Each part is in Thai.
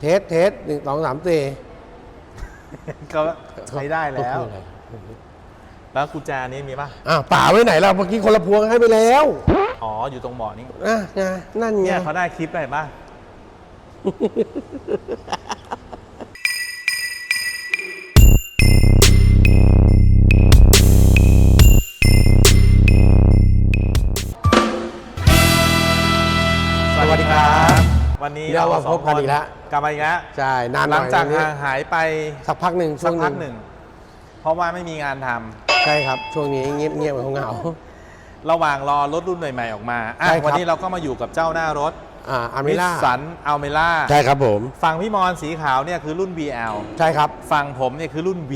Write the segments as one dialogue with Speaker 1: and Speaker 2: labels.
Speaker 1: เทสเทสหนึ่งสองสามสี่
Speaker 2: ก็ใช้ได้แล้ว แล้วกุญแจนี้มีป่ะ
Speaker 1: อะป่าไว้ไหนเราเมื่อกี้คนละพวงให้ไปแล้ว
Speaker 2: อ๋อ อยู่ตรงเบาะนี้
Speaker 1: อะไงนั่นไง
Speaker 2: เนี่ยเขาได้คลิปอะไรบ้า วันนี้
Speaker 1: เรามา
Speaker 2: สอง
Speaker 1: พบกันอีกแล้ว
Speaker 2: กลับมาอีกแล้ว
Speaker 1: ใช่นานห
Speaker 2: ห
Speaker 1: น่
Speaker 2: ลั
Speaker 1: องย
Speaker 2: จาก
Speaker 1: วันนี้
Speaker 2: ห่างหายไป
Speaker 1: สักพักหนึ่ง
Speaker 2: สั
Speaker 1: ช่
Speaker 2: ก
Speaker 1: วง
Speaker 2: พักหนึ่ง เพราะว่าไม่มีงานทำ
Speaker 1: ใช่ครับ ช่วงนี้เงียบเงียบเหงา
Speaker 2: ระหว่างรอรถรุ่นใหม่ๆออกมาอะ
Speaker 1: ใช่ครับ
Speaker 2: วันนี้เราก็มาอยู่กับเจ้าหน้ารถ
Speaker 1: ๆอ่าอามิ
Speaker 2: นิส
Speaker 1: ล่า
Speaker 2: สันอัลเมล่า
Speaker 1: ใช่ครับผม
Speaker 2: ฝั่งพี่มอนสีขาวเนี่ยคือรุ่น BL
Speaker 1: ใช่ครับ
Speaker 2: ฝั่งผมเนี่ยคือรุ่น V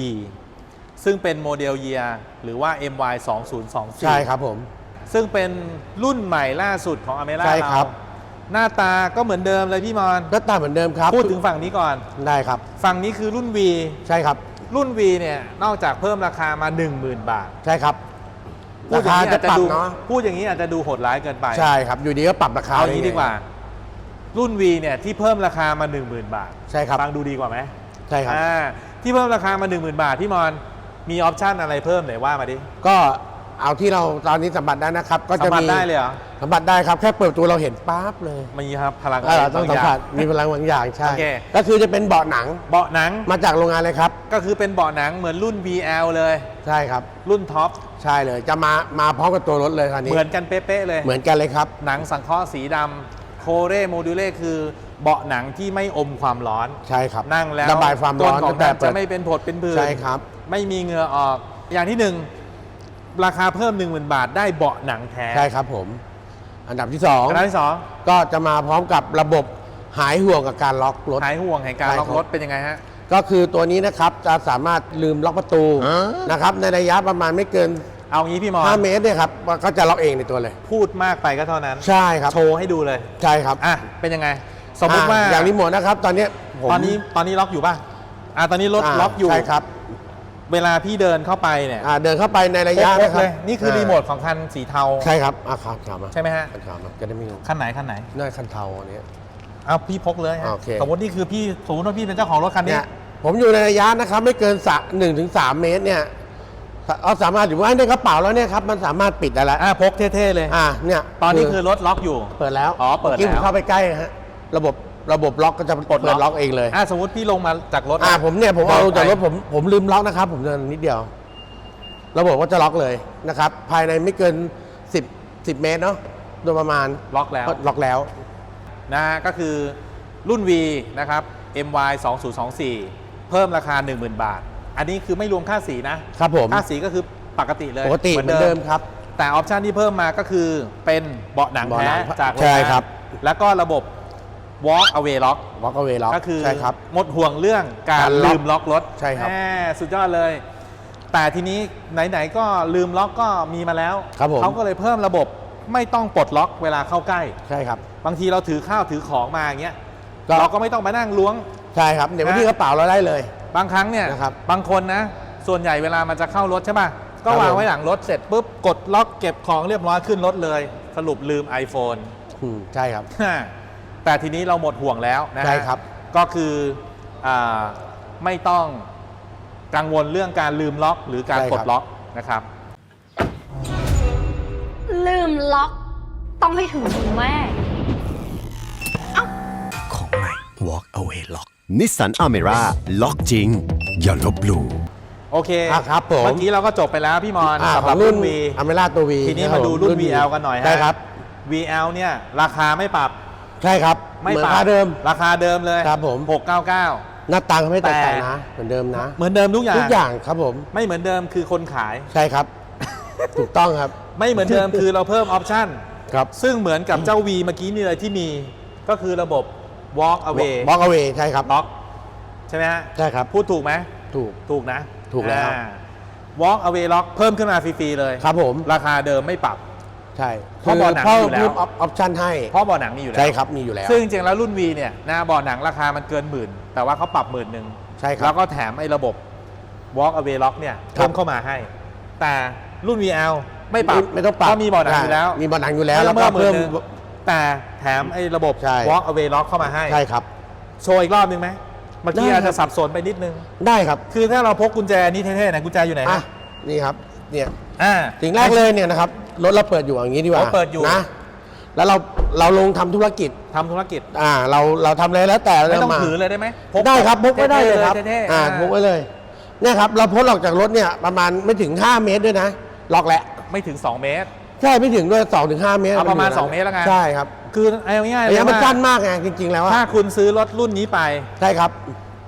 Speaker 2: ซึ่งเป็นโมเดลเยียหรือว่า MY 2024
Speaker 1: ใช่ครับผม
Speaker 2: ซึ่งเป็นรุ่นใหม่ล่าสุดของอเมร่า
Speaker 1: ใช่ครับ
Speaker 2: หน้าตาก็เหมือนเดิมเลยพี่มอน
Speaker 1: หน้าตาเหมือนเดิมครับ
Speaker 2: พูดถึงฝั่งนี้ก่อน
Speaker 1: ได้ครับ
Speaker 2: ฝั่งนี้คือรุ่น V
Speaker 1: ใช่ครับ
Speaker 2: รุ่น V เนี่ยนอกจากเพิ่มราคามา 10,000 บาท
Speaker 1: ใช่ครับ
Speaker 2: พู
Speaker 1: รา
Speaker 2: ดอย่
Speaker 1: คาง
Speaker 2: นี้
Speaker 1: จะ
Speaker 2: อาจจะ
Speaker 1: ปรับ
Speaker 2: ดู
Speaker 1: เนาะ
Speaker 2: พูดอย่างนี้อาจจะดูโหดร้ายเกินไป
Speaker 1: ใช่ครับ อยู่ดีก็ปรับราคา
Speaker 2: เอาอย่างนี้
Speaker 1: ไดี
Speaker 2: กว่า รุ่น V เนี่ยที่เพิ่มราคามา 10,000 บาท
Speaker 1: ใช่ครับ
Speaker 2: ฟังดูดีกว่าไหม
Speaker 1: ใช่ครับ
Speaker 2: อ่าที่เพิ่มราคามา 10,000 บาทพี่มอนมีออปชั่นอะไรเพิ่มไหนว่ามาดิ
Speaker 1: ก็ เอาที่เราตอนนี้สัมผัสได้นะครับ ก็
Speaker 2: สั
Speaker 1: จะ
Speaker 2: มผัส
Speaker 1: มี
Speaker 2: ได้เลยเหรอ
Speaker 1: สัมผัสได้ครับแค่เปิดประตูเราเห็นปั๊บเลย
Speaker 2: มีครับพลัง
Speaker 1: เออต้องสัมผัส
Speaker 2: บางย่
Speaker 1: มีพลังบางอย่างใช่
Speaker 2: โอเค
Speaker 1: ก็คือจะเป็นเบาะหนังา
Speaker 2: งเบาะหนัง
Speaker 1: มาจากโรงงานเลยครับ
Speaker 2: ก็คือเป็นเบาะหนังเหมือนรุ่น VL เลย
Speaker 1: ใช่ครับ
Speaker 2: รุ่นท็อป
Speaker 1: ใช่เลยจะมามาพร้อมกับตัวรถเลยคันนี้
Speaker 2: เหมือนกันเป๊ะๆเลย
Speaker 1: เหมือนกันเลยครับ
Speaker 2: หนังสังเคราะห์สีดำโคเรโมดูเล่คือเบาะหนังที่ไม่อมความร้อน
Speaker 1: ใช่ครับ
Speaker 2: นั่งแล้ว
Speaker 1: ระบายความร้อน
Speaker 2: ต้นของ
Speaker 1: ตั้งแต่
Speaker 2: มัน
Speaker 1: เปิ
Speaker 2: จะ
Speaker 1: ด
Speaker 2: ไม่เป็นผดเป็นผื่น
Speaker 1: ใช่ครับ
Speaker 2: ไม่มีเหงื่อออกอย่างที่หนึ่ง ราคาเพิ่ม 1 0,000 บาทได้เบาะหนังแท้
Speaker 1: ใช่ครับผม อันดับที่สอง
Speaker 2: อันดับที่สอง
Speaker 1: ก็จะมาพร้อมกับระบบหายห่วงกับการล็อกรถ
Speaker 2: หายห่วงแห่งการ
Speaker 1: ใช่
Speaker 2: ล็อก
Speaker 1: ครับ
Speaker 2: รถเป็นยังไงฮะ
Speaker 1: ก็คือตัวนี้นะครับจะสามารถลืมล็อกประตูนะครับในระยะประมาณไม่เกิน
Speaker 2: เอางี้พี่มอน
Speaker 1: 5เมตรเนี่ยครับมันก็จะล็อกเองในตัวเลย
Speaker 2: พูดมากไปก็เท่านั้น
Speaker 1: ใช่ครับ
Speaker 2: โชว์ให้ดูเลย
Speaker 1: ใช่ครับ
Speaker 2: อะ เป็นยังไง สมมติว่า
Speaker 1: อ่อย่างรีโมทนะครับ ตอนเนี้ยผม
Speaker 2: ตอนนี้ ตอนนี้ล็อกอยู่ป่ะ อะ ตอนนี้รถาล็อกอยู่
Speaker 1: ใช่ครับ
Speaker 2: เวลาพี่เดินเข้าไปเนี่ย
Speaker 1: อ่าเดินเข้าไปในระยะ
Speaker 2: พ
Speaker 1: นะ
Speaker 2: ก
Speaker 1: ค
Speaker 2: ๆ
Speaker 1: รับ
Speaker 2: เลยนี่คืออารีโมทของคันสีเทา
Speaker 1: ใช่ครับอะครับครับมา
Speaker 2: ใช่ไหมฮะ
Speaker 1: คันขาวมาจะได้ไม่งง
Speaker 2: คันไหนคันไหน
Speaker 1: น่าคันเทาอันเนี้ย
Speaker 2: เอาพี่พกเลยฮะ
Speaker 1: โอเค
Speaker 2: สมมตินี่คือพี่สมมติว่าพี่เป็นเจ้าของรถคันนี้
Speaker 1: เนี่ยผมอยู่ในระยะนะครับไม่เกินสะหนึ่งถึงสามเมตรเนี่ยเอาสามารถอยู่ว่าในกระเป๋าแล้วเนี่ยครับมันสามารถปิดได้แล้ว
Speaker 2: อะพกเท่ๆเลย
Speaker 1: อ่าเนี่ย
Speaker 2: ตอนนี้คือรถล็อกอยู่
Speaker 1: เปิดแล้ว
Speaker 2: อ๋อเปิด
Speaker 1: มื่กี้ผม
Speaker 2: แล้ว
Speaker 1: เข้าไปใกล้ฮะระบบ ระบบล็อกก็จะ
Speaker 2: ปลดล็อก
Speaker 1: เล็อกเองเลย
Speaker 2: อะสมมติพี่ลงมาจากรถ
Speaker 1: อ่า
Speaker 2: นะ
Speaker 1: ผมเนี่ยผมเอา
Speaker 2: บอกไป
Speaker 1: จากรถผมผมลืมล็อกนะครับ ผมเดินนิดเดียว ระบบก็จะล็อกเลยนะครับ ภายในไม่เกิน 10 10 เมตรเนาะโดยประมาณ
Speaker 2: ล็อกแล้ว
Speaker 1: ก็ล็อกแล้ว
Speaker 2: นะฮะก็คือรุ่น V นะครับ MY 2024 เพิ่มราคา 10,000 บาท อันนี้คือไม่รวมค่าสีนะ
Speaker 1: ครับผม
Speaker 2: ค่าสีก็คือปกติเลย
Speaker 1: ปกติเหมือนเดิมครับ
Speaker 2: แต่ออปชันที่เพิ่มมาก็คือเป็นเบาะหนัง
Speaker 1: เบาะหนั
Speaker 2: แท้
Speaker 1: ง
Speaker 2: จากโง
Speaker 1: ใช่
Speaker 2: งาน
Speaker 1: ครับ
Speaker 2: แล้วก็ระบบ Walk Away Lock
Speaker 1: ล็อกเอาไว้ล็อก
Speaker 2: ก็คือ
Speaker 1: ใช่ครับ
Speaker 2: หมดห่วงเรื่องการ
Speaker 1: การล็อก
Speaker 2: ลืมล็อกรถ
Speaker 1: ใช่ครับ
Speaker 2: แหมสุดยอดเลย แต่ทีนี้ไหนๆก็ลืมล็อกก็มีมาแล้ว
Speaker 1: ครับผม
Speaker 2: เขาก็เลยเพิ่มระบบไม่ต้องปลดล็อกเวลาเข้าใกล้
Speaker 1: ใช่ครับ
Speaker 2: บางทีเราถือข้าวถือของมาอย่างเงี้ย
Speaker 1: ก็
Speaker 2: เราก็ไม่ต้องมานั่งล้วง
Speaker 1: ใช่ครับเดี๋ยวไว้ที่กระเป๋าเราได้เลย
Speaker 2: บางครั้งเนี่ย
Speaker 1: นะครับ
Speaker 2: บางคนนะ ส่วนใหญ่เวลามันจะเข้ารถใช่ป่ะก็
Speaker 1: ครับ
Speaker 2: วาง
Speaker 1: ผม
Speaker 2: ไว้หลังรถเสร็จปุ๊บกดล็อกเก็บของเรียบร้อยขึ้นรถเลย สรุปลืม iPhone
Speaker 1: อืมใช่ครับ
Speaker 2: แต่ทีนี้เราหมดห่วงแล้วนะฮะ
Speaker 1: ใช่ครับ
Speaker 2: ก็คืออาไม่ต้องกังวลเรื่องการลืมล็อก หรือการ
Speaker 1: ใช่
Speaker 2: ปล
Speaker 1: ค
Speaker 2: ด
Speaker 1: รับ
Speaker 2: ล็อกนะครับ
Speaker 3: ลืมล็อกต้องให้ถึงมือแม่
Speaker 4: ของใหม่ Walk Away Lock นิสสันอเมร่าล็อกจริง อย่าลบหลู่
Speaker 2: โอเค
Speaker 1: อะครับผม
Speaker 2: เมื่อกี้เราก็จบไปแล้วพี่มอน
Speaker 1: อ่า
Speaker 2: สำ
Speaker 1: ข
Speaker 2: ห
Speaker 1: อ
Speaker 2: รั
Speaker 1: ง
Speaker 2: บ
Speaker 1: รุ่
Speaker 2: รุ่
Speaker 1: น
Speaker 2: น V
Speaker 1: อเมร่าตัววี
Speaker 2: ทีนี้มาดูรุ่น VL กันหน่อยฮะ
Speaker 1: ใช่ครับ
Speaker 2: VL เนี่ยราคาไม่ปรับ
Speaker 1: ใช่ครับ
Speaker 2: ไม่
Speaker 1: เหมือ
Speaker 2: ป
Speaker 1: น
Speaker 2: รับ
Speaker 1: ค่าเดิม
Speaker 2: ราคาเดิมเลย
Speaker 1: ครับผม
Speaker 2: 699
Speaker 1: หน้าตังค์ไม่แตกต่าง
Speaker 2: แต่
Speaker 1: นะ เหมือนเดิมนะ
Speaker 2: เหมือนเดิมทุกอย่าง
Speaker 1: ทุกอย่างครับผม
Speaker 2: ไม่เหมือนเดิมคือคนขาย
Speaker 1: ใช่ครับ ถูกต้องครับ
Speaker 2: ไม่เหมือนเดิมคือเราเพิ่มออปชั่น
Speaker 1: ครับ
Speaker 2: ซึ่งเหมือนกับเจ้า V เมื่อกี้นี่เลยที่มี ก็คือระบบ walk away
Speaker 1: บล็อกเอาเวใช่ครับ
Speaker 2: ล็อกใช่ไหมฮะ
Speaker 1: ใช่ครับ
Speaker 2: พูดถูกไหม
Speaker 1: ถูก
Speaker 2: ถูกนะ
Speaker 1: ถูกแล้ว
Speaker 2: อ่า walk away lock เพิ่มขึ้นมาฟรีๆเลย
Speaker 1: ครับผม
Speaker 2: ราคาเดิมไม่ปรับ
Speaker 1: ใช่
Speaker 2: เพราะเบาะหนัง
Speaker 1: พิ่ม
Speaker 2: อยู่แล้ว
Speaker 1: เพิ่มออปชั่นให้
Speaker 2: เพราะเบ่อหนังมีอยู่แล้ว
Speaker 1: ใช่ครับมีอยู่แล้ว
Speaker 2: ซึ่งจริงๆแล้วรุ่น V เนี่ยหน้าเบ่อหนังราคามันเกินหมื่น แต่ว่าเขาปรับหมื่นหนึ่ง
Speaker 1: ใช่ครับ
Speaker 2: แล้วก็แถมไอ้ระบบ walk away lock เนี่ย
Speaker 1: ครับ
Speaker 2: เพิ่มเข้ามาให้ แต่รุ่น VL ไม่ปรับ
Speaker 1: ไม่ต้องปรับ
Speaker 2: เพราะมีเบ่อหนังอยู่แล้ว
Speaker 1: มีเบาะหนังอยู่แล้ว
Speaker 2: ไม่
Speaker 1: แล้
Speaker 2: ต้
Speaker 1: ว
Speaker 2: อง
Speaker 1: ก็
Speaker 2: เพิ่มหมื่
Speaker 1: เพิ่
Speaker 2: น
Speaker 1: ม
Speaker 2: หนึ่งแต่แถมไอ้ระบบ
Speaker 1: ใช่
Speaker 2: walk away lock เข้ามาให้
Speaker 1: ใช่ครับ
Speaker 2: โชว์อีกรอบหนึ่งไหมเมื่อกี้
Speaker 1: ได้ครับ
Speaker 2: อาจจะสับสนไปนิดนึง
Speaker 1: ได้ครับ
Speaker 2: คือถ้าเราพกกุญแจนี่เท่ๆนะกุญแจอยู่ไหน
Speaker 1: อะ
Speaker 2: ฮะ
Speaker 1: นี่ครับเนี่ย
Speaker 2: อ่า
Speaker 1: สิ่งแรกเลยเนี่ยนะครับรถเราเปิดอยู่อย่างนี้ดีกว่า
Speaker 2: อ๋อเปิดอยู่
Speaker 1: นะ แล้วเราเราลงทำธุรกิจ
Speaker 2: ทำธุรกิจ
Speaker 1: อ่า เราเราทำอะไรแล้วแต่
Speaker 2: ไม่ต้อง
Speaker 1: เราา
Speaker 2: ถือเลยได้ไหมพก
Speaker 1: ได้ครับพกไว้ได้เลยครับ
Speaker 2: เท่ๆ
Speaker 1: อ่าพกไว้เลย เนี่ยครับ เราพ้นออกจากรถเนี่ยประมาณไม่ถึง 5 เมตรด้วยนะ ล็อกแหละ
Speaker 2: ไม่ถึง 2 เมตร
Speaker 1: ใช่ไม่ถึงด้วย2ถึง5เมตร
Speaker 2: เอาประมาณ
Speaker 1: นยู่
Speaker 2: 2เมตรแล้วไง
Speaker 1: ใช่ครับ
Speaker 2: คือเอาง่ายๆเล
Speaker 1: ระ
Speaker 2: ย
Speaker 1: ยะมัน
Speaker 2: ว่า
Speaker 1: สั้นมากไงจริง ๆ แล้วอะ
Speaker 2: ถ้าคุณซื้อรถรุ่นนี้ไป
Speaker 1: ใช่ครับ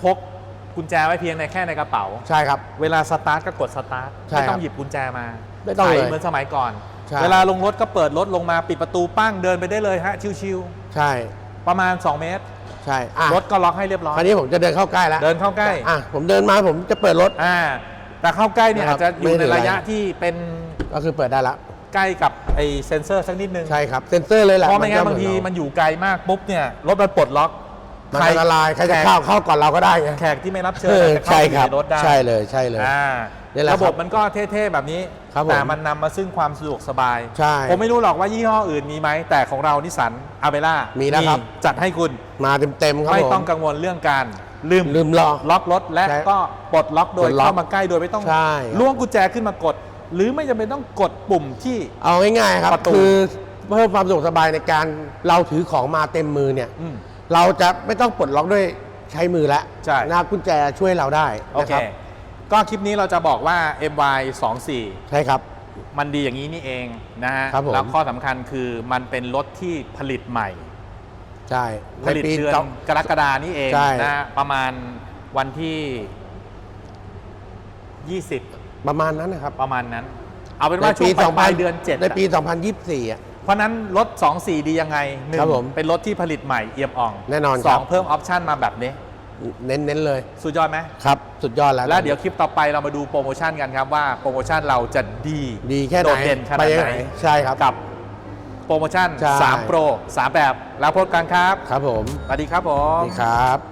Speaker 2: พกกุญแจไว้เพียงในแค่ในกระเป๋า
Speaker 1: ใช่ครับ
Speaker 2: เวลาสตาร์ทก็กดสตาร์ท
Speaker 1: ใช่
Speaker 2: ไม่ต้อ
Speaker 1: ครั
Speaker 2: ง
Speaker 1: บ
Speaker 2: หยิบกุญแจมา
Speaker 1: ไม่ต้องเลย
Speaker 2: ใส่เหมือนสมัยก่อน
Speaker 1: ใช่
Speaker 2: เวลาลงรถก็เปิดรถลงมาปิดประตูปั้งเดินไปได้เลยฮะชิว
Speaker 1: ใช่
Speaker 2: ๆประมาณ 2 เมตร
Speaker 1: ใช่อะ
Speaker 2: รถก็ล็อกให้เรียบร้อย
Speaker 1: คราวนี้ผมจะเดินเข้าใกล้แล้ว
Speaker 2: เดินเข้าใกล้
Speaker 1: อะผมเดินมาผมจะเปิดรถ
Speaker 2: อ่าแต่เข้าใกล้เนี่ย
Speaker 1: นะครับ
Speaker 2: อาจจะอยู่
Speaker 1: ไม่
Speaker 2: ใน
Speaker 1: ถึง
Speaker 2: ระยะ
Speaker 1: ไร
Speaker 2: ที่เป็น
Speaker 1: ก็คือเปิดได้ละ
Speaker 2: ใกล้กับไอเซนเซอร์สักนิดนึง
Speaker 1: ใช่ครับ เซ็นเซอร์เลยแหละ
Speaker 2: เพราะไม่งั้น
Speaker 1: ก็
Speaker 2: บางที
Speaker 1: เหอ
Speaker 2: มันอยู่ไกลมากปุ๊บเนี่ยรถมันปลดล็อก
Speaker 1: มันอันตรายใครจะเข้าเข้าก่อนเราก็ได้ไง
Speaker 2: แขกที่ไม่รับเชิญ
Speaker 1: เออ
Speaker 2: อาจจะเข้า
Speaker 1: ใช่
Speaker 2: ไปอ
Speaker 1: ครั
Speaker 2: ยู่
Speaker 1: บ
Speaker 2: ในรถได้
Speaker 1: ใช่เลยใช่เลย
Speaker 2: อ่า
Speaker 1: นี่แหละ
Speaker 2: ระบบ
Speaker 1: ครับ
Speaker 2: มันก็เท่ๆแบบนี้
Speaker 1: ครับผม
Speaker 2: แต่มันนำมาซึ่งความสะดวกสบาย
Speaker 1: ใช่
Speaker 2: ผมไม่รู้หรอกว่ายี่ห้ออื่นมีไหม แต่ของเรานิสสันอาเบล่า
Speaker 1: มี
Speaker 2: มี
Speaker 1: แล้วครับ
Speaker 2: จัดให้คุณ
Speaker 1: มาเต็มๆครับ
Speaker 2: ไม่
Speaker 1: ผม
Speaker 2: ต้องกังวลเรื่องการลืม
Speaker 1: ลืมล้อ
Speaker 2: ล็อกรถและ
Speaker 1: ใช่
Speaker 2: ก็ปลดล็อกโดย
Speaker 1: ปลดล็อก
Speaker 2: เข้ามาใกล้โดยไม่ต้อง
Speaker 1: ใช่ครับ
Speaker 2: ล้วงกุญแจขึ้นมากด หรือไม่จำเป็นต้องกดปุ่มที่
Speaker 1: เอาง่ายๆครับ
Speaker 2: ประตู
Speaker 1: คือเพิ่มความสะดวกสบายในการเราถือของมาเต็มมือเนี่ย
Speaker 2: อืม
Speaker 1: เราจะไม่ต้องปลดล็อกด้วยใช้มือแล้ว
Speaker 2: ใช่
Speaker 1: นะครับกุญแจช่วยเราได้
Speaker 2: โอ
Speaker 1: นะ
Speaker 2: เค
Speaker 1: ครับ
Speaker 2: ก็คลิปนี้เราจะบอกว่า MY 24
Speaker 1: ใช่ครับ
Speaker 2: มันดีอย่างนี้นี่เองนะฮะ
Speaker 1: ครับผม
Speaker 2: แล้วข้อสำคัญคือมันเป็นรถที่ผลิตใหม่
Speaker 1: ใช่
Speaker 2: ผลิต
Speaker 1: ในปี
Speaker 2: เดือน
Speaker 1: สอง
Speaker 2: กรกฎานี่เอง
Speaker 1: ใช่
Speaker 2: นะฮะประมาณวันที่ 20
Speaker 1: ประมาณนั้นนะครับ
Speaker 2: ประมาณนั้น เอาเป็นว่าช่วงปลายๆเดือน7
Speaker 1: ในปี 2024อะ
Speaker 2: เพราะนั้นรถ 2 4 ดียังไงหนึ่ง
Speaker 1: ครับผม
Speaker 2: เป็นรถที่ผลิตใหม่เอี่ยมอ่อง
Speaker 1: แน่นอน
Speaker 2: ส
Speaker 1: ครั
Speaker 2: อบงเพิ่มออปชันมาแบบนี้
Speaker 1: เน้นๆเลย
Speaker 2: สุดยอดไหม
Speaker 1: ครับ สุดยอดแล้ว
Speaker 2: แล้วเดี๋ยวคลิปต่อไปเรามาดูโปรโมชั่นกันครับว่าโปรโมชั่นเราจะดี
Speaker 1: ดีแค่ไหน
Speaker 2: โดดเด่นข
Speaker 1: ไป
Speaker 2: นาด
Speaker 1: ยัง
Speaker 2: ไหน
Speaker 1: ไงใช่ครับ
Speaker 2: กับโปรโมชั่น
Speaker 1: ใช่
Speaker 2: 3โปร3แบบแล้วพบกันครับ
Speaker 1: ครับผม
Speaker 2: สวัสดีครับผม
Speaker 1: นี่ครับ